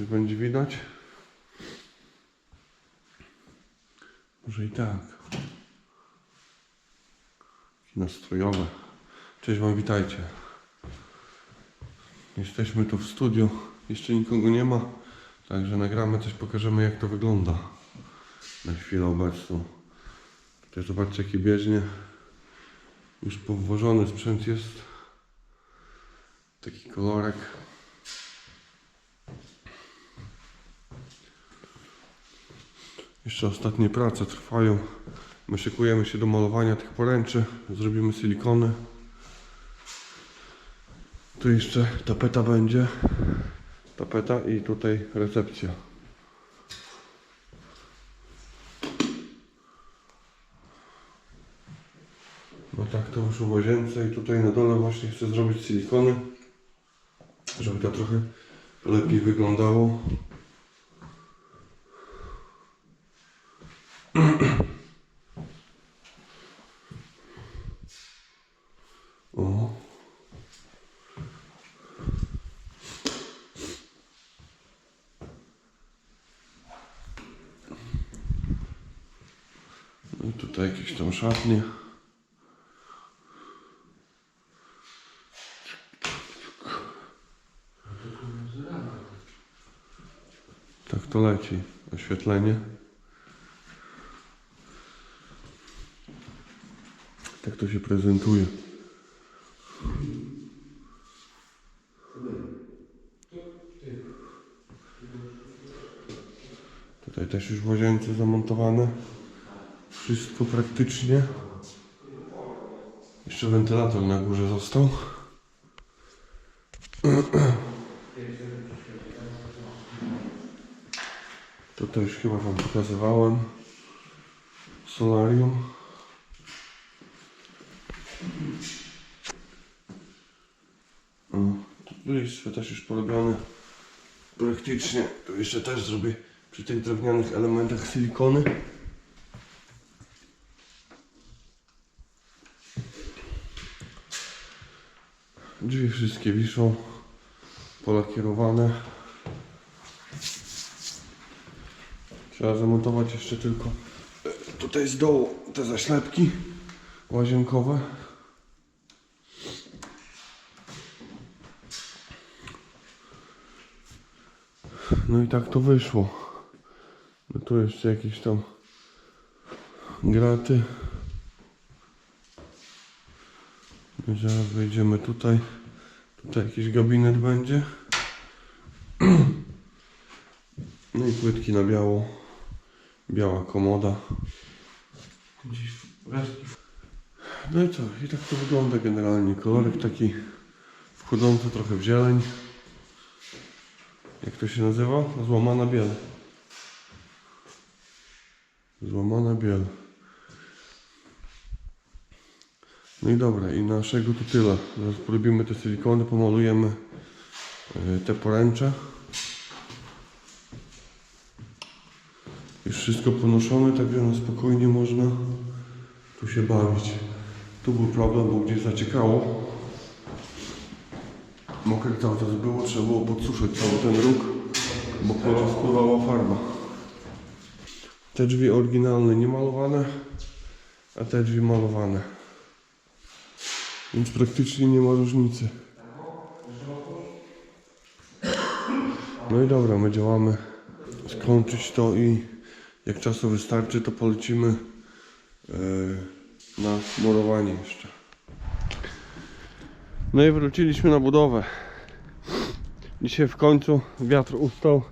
Coś będzie widać? Może i tak. Nastrojowe. Cześć Wam, witajcie. Jesteśmy tu w studiu. Jeszcze nikogo nie ma. Także nagramy coś, pokażemy jak to wygląda. Na chwilę obecną. Tutaj zobaczcie jaki bieżnie. Już powwożony sprzęt jest. Taki kolorek. Jeszcze ostatnie prace trwają. My szykujemy się do malowania tych poręczy. Zrobimy silikony. Tu jeszcze tapeta będzie. Tapeta i tutaj recepcja. No tak to już w łazience i tutaj na dole właśnie chcę zrobić silikony. Żeby to trochę lepiej wyglądało. O. No i tutaj jakieś tam szatnie. Tak to leci. Oświetlenie. Tak to się prezentuje. Tutaj też już w łazience zamontowane. Wszystko praktycznie. Jeszcze wentylator na górze został. To już chyba Wam pokazywałem. Solarium. O, tu listwy też już porobione. Praktycznie. Tu jeszcze też zrobię przy tych drewnianych elementach silikony. Drzwi wszystkie wiszą. Polakierowane. Trzeba zamontować jeszcze tylko e, tutaj z dołu te zaślepki łazienkowe. No i tak to wyszło. No tu jeszcze jakieś tam graty. No zaraz wejdziemy tutaj. Tutaj jakiś gabinet będzie. No i płytki na biało. Biała komoda. No i co? I tak to wygląda generalnie. Kolorek taki wchodzący trochę w zieleń. Jak to się nazywa? Złamana biel. Złamana biel. No i dobra, i naszego tu tyle. Zaraz porobimy te silikony, pomalujemy e, te poręcze. Już wszystko ponoszone, także na spokojnie można tu się bawić. Tu był problem, bo gdzieś zaciekało. Mokre cały czas było, trzeba było podsuszyć cały ten róg, bo kolor spływała farba. Te drzwi oryginalne nie malowane, a te drzwi malowane. Więc praktycznie nie ma różnicy. No i dobra, my działamy skończyć to i jak czasu wystarczy, to polecimy e, na murowanie jeszcze. No i wróciliśmy na budowę. Dzisiaj w końcu wiatr ustał,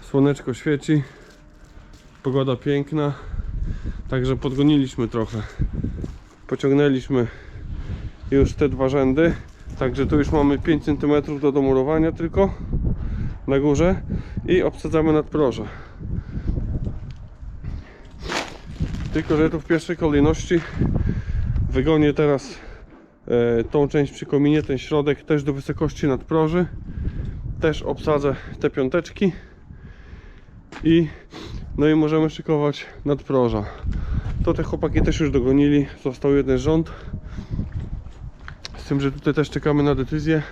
słoneczko świeci, pogoda piękna, także podgoniliśmy trochę. Pociągnęliśmy już te dwa rzędy, także tu już mamy 5 cm do domurowania tylko na górze i obsadzamy nadproże. Tylko, że tu w pierwszej kolejności wygonię teraz tą część przy kominie, ten środek też do wysokości nadproży. Też obsadzę te piąteczki i no i możemy szykować nadproża. To te chłopaki też już dogonili, został jeden rząd. Z tym, że tutaj też czekamy na decyzję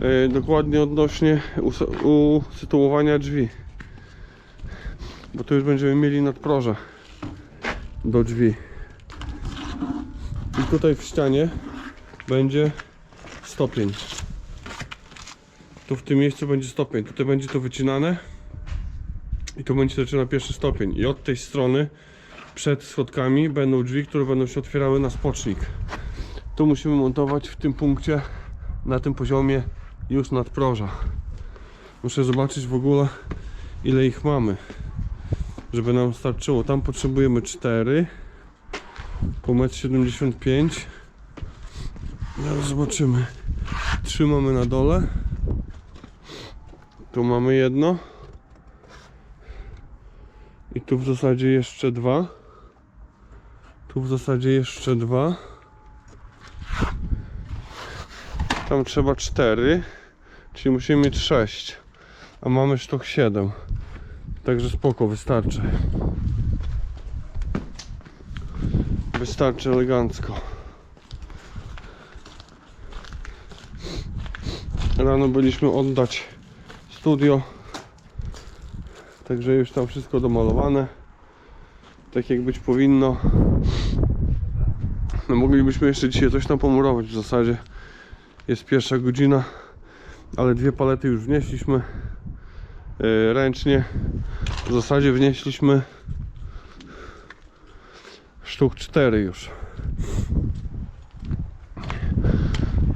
e, dokładnie odnośnie us- usytuowania drzwi. Bo tu już będziemy mieli nadproże do drzwi. I tutaj w ścianie będzie stopień. Tu w tym miejscu będzie stopień. Tutaj będzie to wycinane. I tu będzie zaczyna pierwszy stopień. I od tej strony przed schodkami będą drzwi, które będą się otwierały na spocznik. Tu musimy montować w tym punkcie, na tym poziomie już nadproża. Muszę zobaczyć w ogóle ile ich mamy, żeby nam starczyło. Tam potrzebujemy 4 po 1,75 m. Zaraz zobaczymy. 3 mamy na dole. Tu mamy jedno. I tu w zasadzie jeszcze dwa. Tu w zasadzie jeszcze dwa. Tam trzeba cztery. Czyli musimy mieć sześć. A mamy sztuk siedem. Także spoko, wystarczy. Wystarczy elegancko. Rano byliśmy oddać studio. Także już tam wszystko domalowane. Tak jak być powinno. No moglibyśmy jeszcze dzisiaj coś tam pomurować w zasadzie. Jest pierwsza godzina, ale dwie palety już wnieśliśmy yy, ręcznie. W zasadzie wnieśliśmy sztuk 4 już.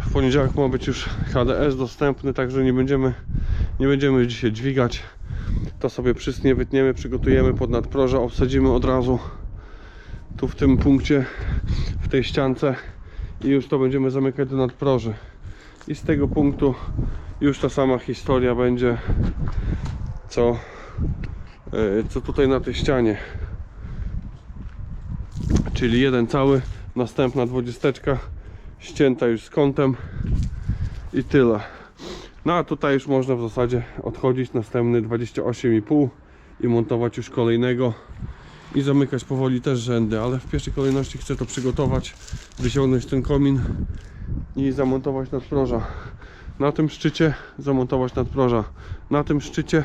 W poniedziałek ma być już HDS dostępny, także nie będziemy nie będziemy dzisiaj dźwigać. To sobie przystnie wytniemy, przygotujemy pod nadproże, obsadzimy od razu tu w tym punkcie, w tej ściance i już to będziemy zamykać do nadproży. I z tego punktu już ta sama historia będzie co, yy, co tutaj na tej ścianie. Czyli jeden cały, następna dwudziesteczka ścięta już z kątem i tyle. No a tutaj już można w zasadzie odchodzić następny 28,5 i montować już kolejnego i zamykać powoli też rzędy, ale w pierwszej kolejności chcę to przygotować, wyciągnąć ten komin i zamontować nadproża. Na tym szczycie zamontować nadproża. Na tym szczycie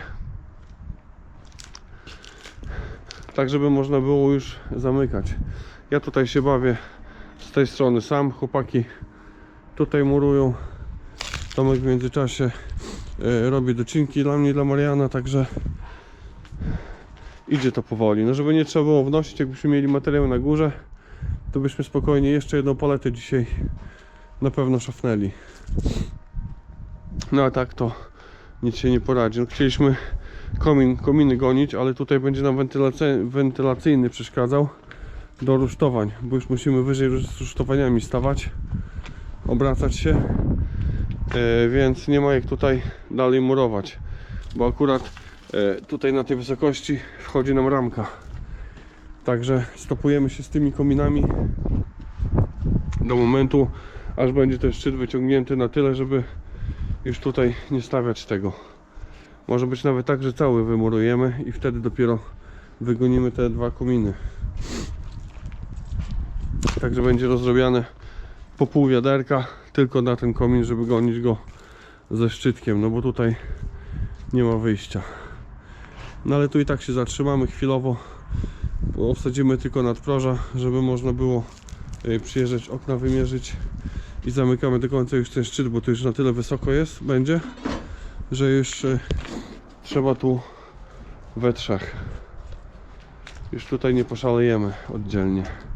tak żeby można było już zamykać. Ja tutaj się bawię z tej strony sam, chłopaki tutaj murują. Tomek w międzyczasie e, robi docinki dla mnie dla Mariana, także idzie to powoli. No żeby nie trzeba było wnosić, jakbyśmy mieli materiał na górze, to byśmy spokojnie jeszcze jedną paletę dzisiaj na pewno szafnęli. No a tak to nic się nie poradzi. No, chcieliśmy komin, kominy gonić, ale tutaj będzie nam wentylacy- wentylacyjny przeszkadzał do rusztowań, bo już musimy wyżej z rusztowaniami stawać, obracać się, e, więc nie ma jak tutaj dalej murować, bo akurat e, tutaj na tej wysokości wchodzi nam ramka. Także stopujemy się z tymi kominami do momentu, aż będzie ten szczyt wyciągnięty na tyle, żeby już tutaj nie stawiać tego. Może być nawet tak, że cały wymurujemy i wtedy dopiero wygonimy te dwa kominy. Także będzie rozrobiane po pół wiaderka tylko na ten komin, żeby gonić go ze szczytkiem, no bo tutaj nie ma wyjścia. No ale tu i tak się zatrzymamy chwilowo. Obsadzimy tylko nadproża, żeby można było y, przyjeżdżać okna wymierzyć i zamykamy do końca już ten szczyt, bo to już na tyle wysoko jest, będzie, że już trzeba tu we trzech. Już tutaj nie poszalejemy oddzielnie.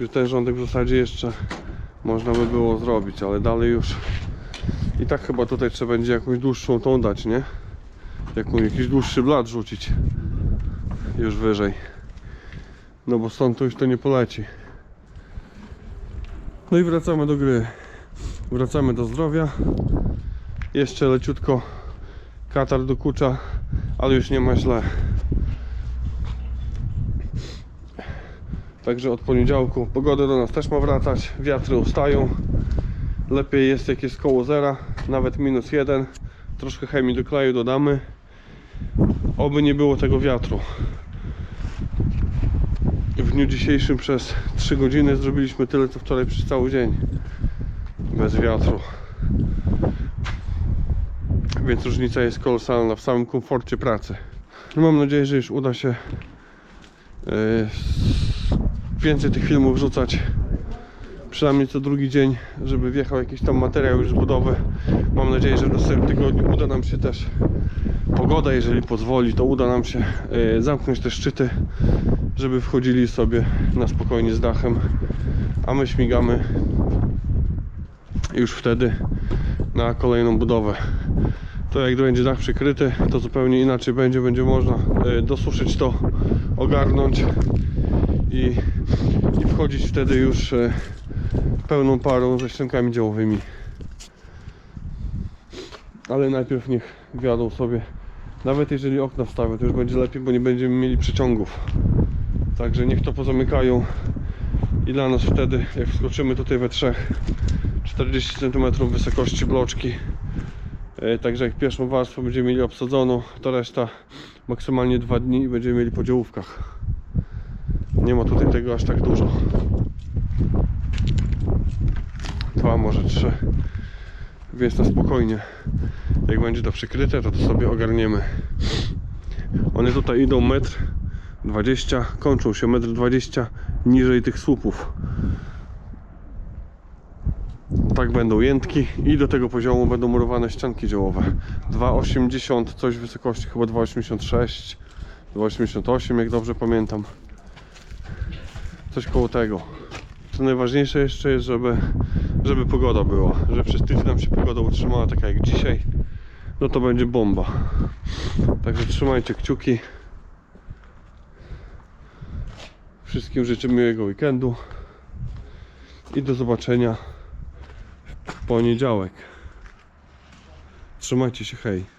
Już ten rządek w zasadzie jeszcze można by było zrobić, ale dalej już i tak chyba tutaj trzeba będzie jakąś dłuższą tą dać, nie? Jaką, jakiś dłuższy blat rzucić już wyżej. No bo stąd to już to nie poleci. No i wracamy do gry. Wracamy do zdrowia. Jeszcze leciutko katar dokucza, ale już nie ma źle. Także od poniedziałku pogoda do nas też ma wracać, wiatry ustają. Lepiej jest jak jest koło zera, nawet minus jeden. Troszkę chemii do kleju dodamy. Oby nie było tego wiatru. W dniu dzisiejszym przez 3 godziny zrobiliśmy tyle co wczoraj przez cały dzień. bez wiatru. Więc różnica jest kolosalna w samym komforcie pracy. Mam nadzieję, że już uda się yy, więcej tych filmów wrzucać. Przynajmniej co drugi dzień, żeby wjechał jakiś tam materiał już z budowy. Mam nadzieję, że w następnym tygodniu uda nam się też pogoda, jeżeli pozwoli, to uda nam się yy, zamknąć te szczyty, żeby wchodzili sobie na spokojnie z dachem, a my śmigamy już wtedy na kolejną budowę. To jak będzie dach przykryty, to zupełnie inaczej będzie, będzie można e, dosuszyć to, ogarnąć i, i wchodzić wtedy już e, pełną parą ze ściankami działowymi. Ale najpierw niech wjadą sobie, nawet jeżeli okna wstawią, to już będzie lepiej, bo nie będziemy mieli przeciągów. Także niech to pozamykają i dla nas wtedy, jak wskoczymy tutaj we trzech, 40 cm wysokości bloczki. E, Także jak pierwszą warstwę będziemy mieli obsadzoną, to reszta maksymalnie dwa dni i będziemy mieli po działówkach. Nie ma tutaj tego aż tak dużo. Dwa, może trzy. Więc na spokojnie. Jak będzie to przykryte, to to sobie ogarniemy. One tutaj idą metr 20, kończą się metr 20 niżej tych słupów tak będą jętki i do tego poziomu będą murowane ścianki działowe 2,80 coś wysokości chyba 2,86 2,88 jak dobrze pamiętam coś koło tego co najważniejsze jeszcze jest żeby żeby pogoda była że przez tydzień nam się pogoda utrzymała taka jak dzisiaj no to będzie bomba także trzymajcie kciuki wszystkim życzę miłego weekendu i do zobaczenia w poniedziałek. Trzymajcie się, hej.